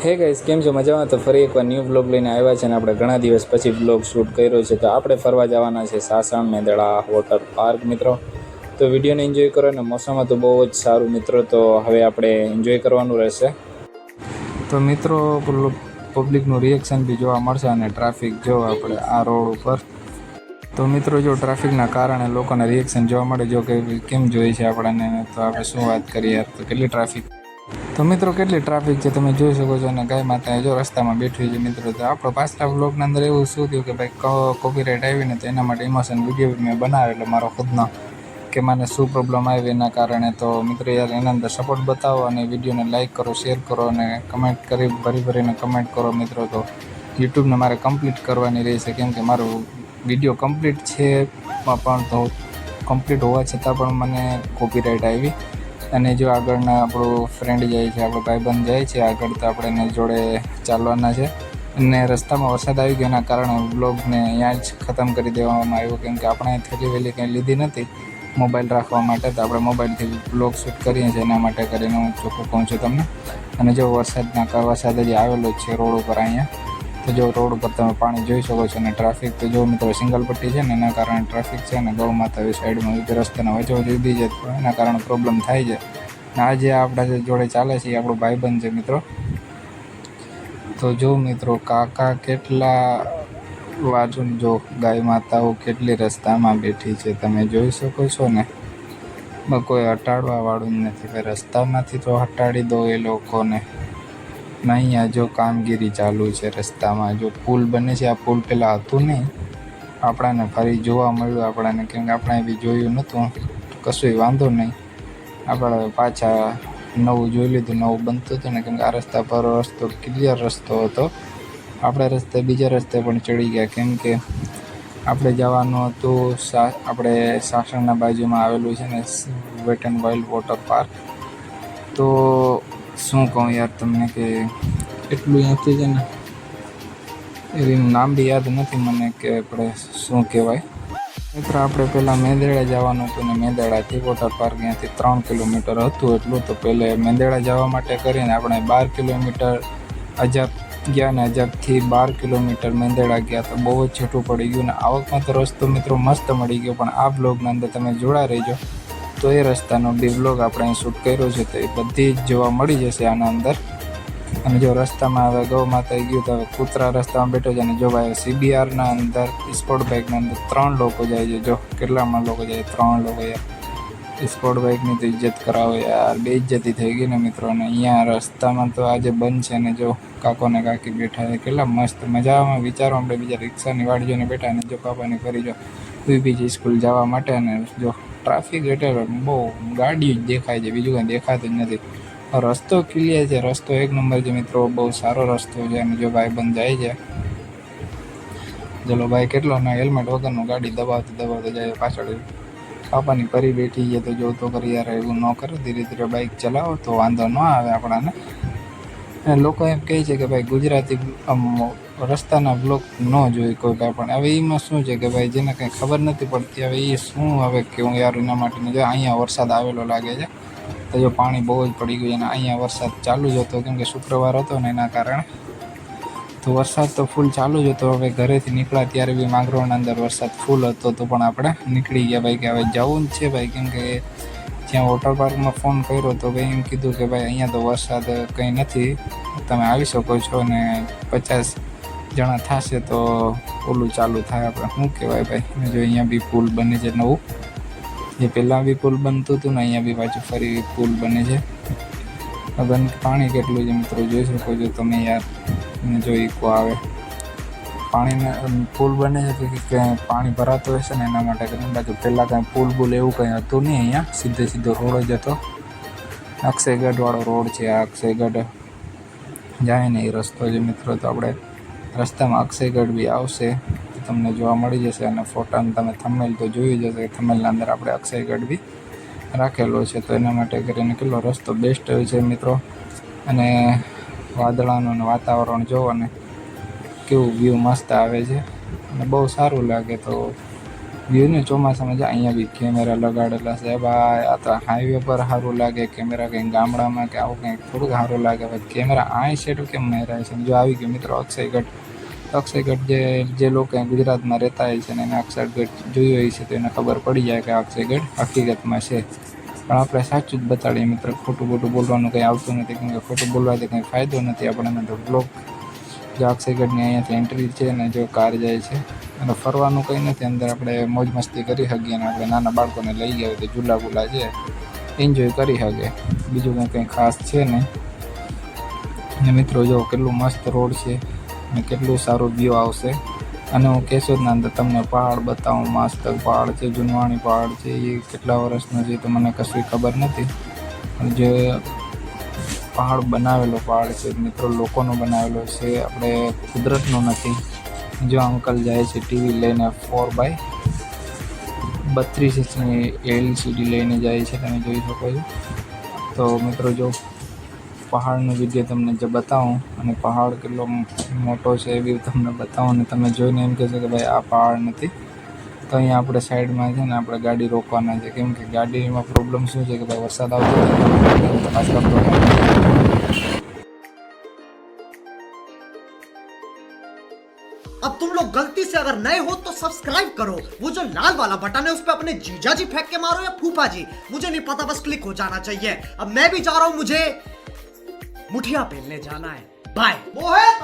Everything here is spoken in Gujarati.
હે ગાઈસ કેમ છો? મજામાં? તો ફરી એકવાર ન્યૂ બ્લોગ લઈને આવ્યા છે અને આપણે ઘણા દિવસ પછી બ્લોગ શૂટ કર્યો છે. તો આપણે ફરવા જવાના છે સાસણ, મેંદડા વોટર પાર્ક મિત્રો. તો વિડીયોને એન્જોય કરો અને મોસમમાં તો બહુ જ સારું, મિત્રો. તો હવે આપણે એન્જોય કરવાનું રહેશે. તો મિત્રો પબ્લિકનું રિએક્શન બી જોવા મળશે અને ટ્રાફિક જો આપણે આ રોડ ઉપર. તો મિત્રો, જો ટ્રાફિકના કારણે લોકોના રિએક્શન જોવા મળે, જો કે કેમ જોઈએ છે આપણને? તો આપણે શું વાત કરીએ? તો કેટલી ટ્રાફિક તો મિત્રો, કેટલી ટ્રાફિક છે તમે જોઈ શકો છો અને ગાય માતા જો રસ્તામાં બેઠી છે મિત્રો, તો આપણો પાછલા બ્લોગના અંદર એવું શું થયું કે ભાઈ કોપીરાઇટ આવીને તો એના માટે ઇમોશન વીડિયો મેં બનાવેલો મારો ખુદનો કે મને શું પ્રોબ્લેમ આવી એના કારણે તો મિત્રો યાર, એના અંદર સપોર્ટ બતાવો અને વિડીયોને લાઇક કરો શેર કરો અને કમેન્ટ કરી, ભરી ભરીને કમેન્ટ કરો મિત્રો. તો યુટ્યુબને મારે કમ્પ્લીટ કરવાની રહેશે કેમ કે મારું વીડિયો કમ્પ્લીટ છે, પણ તો કમ્પ્લીટ હોવા છતાં પણ મને કોપીરાઇટ આવી. અને જો આગળના આપણું ફ્રેન્ડ જાય છે, આપણો ભાઈબંધ જાય છે, આગળ તો આપણે એને જોડે ચાલવાના છે. અને રસ્તામાં વરસાદ આવી ગયો એના કારણે બ્લોગને અહીંયા જ ખતમ કરી દેવામાં આવ્યો, કેમ કે આપણે થેલી વેલી કંઈ લીધી નથી મોબાઈલ રાખવા માટે, તો આપણે મોબાઈલથી બ્લોગ શૂટ કરીએ છીએ, એના માટે કરીને હું ચોખ્ખું કહું છું તમને. અને જો વરસાદના વરસાદ હજી આવેલો જ છે રોડ ઉપર અહીંયા જો રોડ ઉપર તમે પાણી જોઈ શકો છો અને ટ્રાફિક, તો જો મિત્રો સિંગલ પટ્ટી છે ને, એના કારણે ટ્રાફિક છે ને, ગૌ માતા સાઈડમાં ઊભી રસ્તાના વચ્ચે ઊભી છે એના કારણે પ્રોબ્લેમ થાય છે. અને જે આપણા જે જોડે ચાલે છે એ આપણો ભાઈબંધ છે મિત્રો. તો જો મિત્રો કાકા કેટલા બાજુ જો ગાય માતાઓ કેટલી રસ્તામાં બેઠી છે, તમે જોઈ શકો છો ને. કોઈ હટાડવા વાળું નથી રસ્તામાંથી તો હટાડી દો એ લોકોને. અહીંયા જો કામગીરી ચાલુ છે, રસ્તામાં જો પુલ બને છે, આ પુલ પહેલાં હતું નહીં. આપણાને ફરી જોવા મળ્યું, આપણાને કેમ કે આપણે બી જોયું નહોતું. કશું વાંધો નહીં. આપણે પાછા નવું જોઈ લીધું, નવું બનતું હતું ને કેમ કે આ રસ્તા પર રસ્તો ક્લિયર રસ્તો હતો. આપણે રસ્તે બીજા રસ્તે પણ ચડી ગયા, કેમ કે આપણે જવાનું હતું સા આપણે સાસણના બાજુમાં આવેલું છે ને wet and wild water park. તો શું કહું યાર તમને કે એટલું અહીંયાથી છે ને, એનું નામ બી યાદ નથી મને કે આપણે શું કહેવાય. મિત્ર, આપણે પહેલાં મેંદેડા જવાનું હતું ને મેંદેડાથી વોટર પાર્ક અહીંયાથી ત્રણ કિલોમીટર હતું એટલું, તો પહેલે મેંદેડા જવા માટે કરીને આપણે બાર કિલોમીટર અજાબ ગયા ને અજાબથી બાર કિલોમીટર મેંદેડા ગયા, તો બહુ જ છેટું પડી ગયું ને આવકમાં તો રસ્તો મિત્રો મસ્ત મળી ગયો, પણ આ બ્લોગના અંદર તમે જોડા રહેજો. તો એ રસ્તાનો બી બ્લોગ આપણે અહીં શૂટ કર્યો છે, તો એ બધી જ જોવા મળી જશે આના અંદર. અને જો રસ્તામાં હવે ગૌ માતા ગયું તો હવે કૂતરા રસ્તામાં બેઠો છે અને જો ભાઈ સીબીઆરના અંદર, સ્પોર્ટ બાઇકના અંદર ત્રણ લોકો જાય છે. જો કેટલામાં લોકો જાય? ત્રણ લોકો યાર. સ્પોર્ટ બાઇકની તો ઇજ્જત કરાવો યાર. બે ઇજ્જતી થઈ ગઈ ને મિત્રો, અને અહીંયા રસ્તામાં તો આજે બંધ છે ને જો કાકો ને કાકી બેઠા છે, કેટલા મસ્ત મજામાં વિચારો. આપણે બીજા રિક્ષાની વાડીઓને બેઠા અને જો કાપાને ફરી જો બીજી સ્કૂલ જવા માટે અને જો ટ્રાફિક એટલે બહુ ગાડીઓ જ દેખાય છે, બીજું કંઈ દેખાતું જ નથી. રસ્તો ક્લિયર છે, રસ્તો એક નંબર છે મિત્રો, બહુ સારો રસ્તો છે અને જો ભાઈ બંધ જાય છે, ચલો ભાઈ કેટલો ના હેલ્મેટ વગરનું ગાડી દબાવતી દબાવતી જાય પાછળ. પાપાની ફરી બેઠી છે, તો જો તો કરી યાર, એવું ન કરે. ધીરે ધીરે બાઇક ચલાવો, તો વાંધો ન આવે આપણાને. અને લોકો એમ કહે છે કે ભાઈ ગુજરાતી રસ્તાના બ્લોક ન જોઈ કોઈ કાંઈ. પણ હવે એમાં શું છે કે ભાઈ, જેને કંઈ ખબર નથી પડતી, હવે એ શું હવે કેવું યાર એના માટે જો અહીંયા વરસાદ આવેલો લાગે છે, તો જો પાણી બહુ જ પડી ગયું અને અહીંયા વરસાદ ચાલુ જ હતો કેમકે શુક્રવાર હતો ને એના કારણે. તો વરસાદ તો ફૂલ ચાલુ જ હતો, હવે ઘરેથી નીકળ્યા ત્યારે બી માંગરોળના અંદર વરસાદ ફૂલ હતો, તો પણ આપણે નીકળી ગયા ભાઈ કે હવે જવું જ છે ભાઈ કેમકે જ્યાં વોટર પાર્કમાં ફોન કર્યો તો ભાઈ એમ કીધું કે ભાઈ, અહીંયા તો વરસાદ કંઈ નથી, તમે આવી શકો છો અને પચાસ જણા થશે તો ઓલું ચાલુ થાય આપણે. શું કહેવાય ભાઈ? જો અહીંયા બી પુલ બને છે નવું. જે પહેલાં બી પુલ બનતું હતું ને, અહીંયા બી પાછું ફરી પુલ બને છે. અગન પાણી કેટલું છે મિત્રો, જોઈ શકો છો તમે યાર. જો ઇકો આવે. પાણીને પુલ બને છે કે પાણી ભરાતું હશે ને, એના માટે કરીને બાજુ પહેલાં કાંઈ પુલ બુલ એવું કંઈ હતું નહીં અહીંયા. સીધે સીધો રોડ જ હતો. અક્ષયગઢવાળો રોડ છે આ અક્ષયગઢ. જાય ને એ રસ્તો છે મિત્રો તો આપણે રસ્તામાં અક્ષયગઢ બી આવશે, તો તમને જોવા મળી જશે અને ફોટાને તમે થંબનેલ તો જોયું જશે કે થંબનેલના અંદર આપણે અક્ષયગઢ બી રાખેલો છે. તો એના માટે કરીને કેટલો રસ્તો બેસ્ટ હોય છે મિત્રો. અને વાદળાનું વાતાવરણ જોવો અને કેવું વ્યૂ મસ્ત આવે છે. અને બહુ સારું લાગે તો વ્યૂને ચોમાસામાં જાય અહીંયા બી કેમેરા લગાડેલા છે. ભાઈ, આ તો હાઈવે પર સારું લાગે કેમેરા કંઈક ગામડામાં કે આવું કંઈક થોડુંક સારું લાગે ભાઈ કેમેરા આ સેટ કેમ નહીં રહે છે? જો આવી ગયો મિત્રો અક્ષયગઢ અક્ષયગઢ જે જે લોકો ગુજરાતમાં રહેતા હોય છે અને એને અક્ષયગઢ જોયું હોય છે તો એને ખબર પડી જાય કે અક્ષયગઢ હકીકતમાં છે. પણ આપણે સાચું જ બતાડીએ મિત્ર, ખોટું ખોટું બોલવાનું કંઈ આવતું નથી, કેમ કે ખોટું બોલવાથી કંઈ ફાયદો નથી આપણને તો બ્લોક. જો અક્ષયગઢની અહીંયાથી એન્ટ્રી છે ને જો કાર જાય છે, અને ફરવાનું કંઈ નથી, અંદર આપણે મોજ મસ્તી કરી શકીએ અને આપણે નાના બાળકોને લઈ ગયા તો ઝૂલા ગુલા છે એન્જોય કરી શકીએ. બીજું કંઈ કંઈ ખાસ છે નહીં. અને મિત્રો, જો કેટલું મસ્ત રોડ છે. અને કેટલું સારું વ્યૂ આવશે. અને હું કેશોદના અંદર તમને પહાડ બતાવું, મસ્ત પહાડ છે, જુનવાણી પહાડ છે, એ કેટલા વર્ષનો છે તો મને કશું ખબર નથી. પણ જે પહાડ બનાવેલો પહાડ છે, મિત્રો, લોકોનો બનાવેલો છે, આપણે કુદરતનો નથી. જો અંકલ જાય છે ટીવી લઈને ફોર બાય બત્રીસ ઇંચની એલસીડી લઈને જાય છે, તમે જોઈ શકો છો. તો મિત્રો, જો પહાડનો વિડીયો તમને જે બતાવું અને પહાડ કેટલો મોટો છે એ બી તમને બતાવું અને તમે જોઈને એમ કહેશો કે ભાઈ આ પહાડ નથી તો અહીંયા આપણે સાઈડમાં છે ને આપણે ગાડી રોકવાના છે કેમ કે ગાડીમાં પ્રોબ્લેમ શું છે કે ભાઈ વરસાદ આવતો હોય તો પાછળ problem अब तुम लोग गलती से अगर नए हो तो सब्सक्राइब करो वो जो लाल वाला बटन है उस पर अपने जीजा जी फेंक के मारो या फूफा जी मुझे नहीं पता बस क्लिक हो जाना चाहिए अब मैं भी जा रहा हूं मुझे मुठिया पेलने जाना है बाय मोहित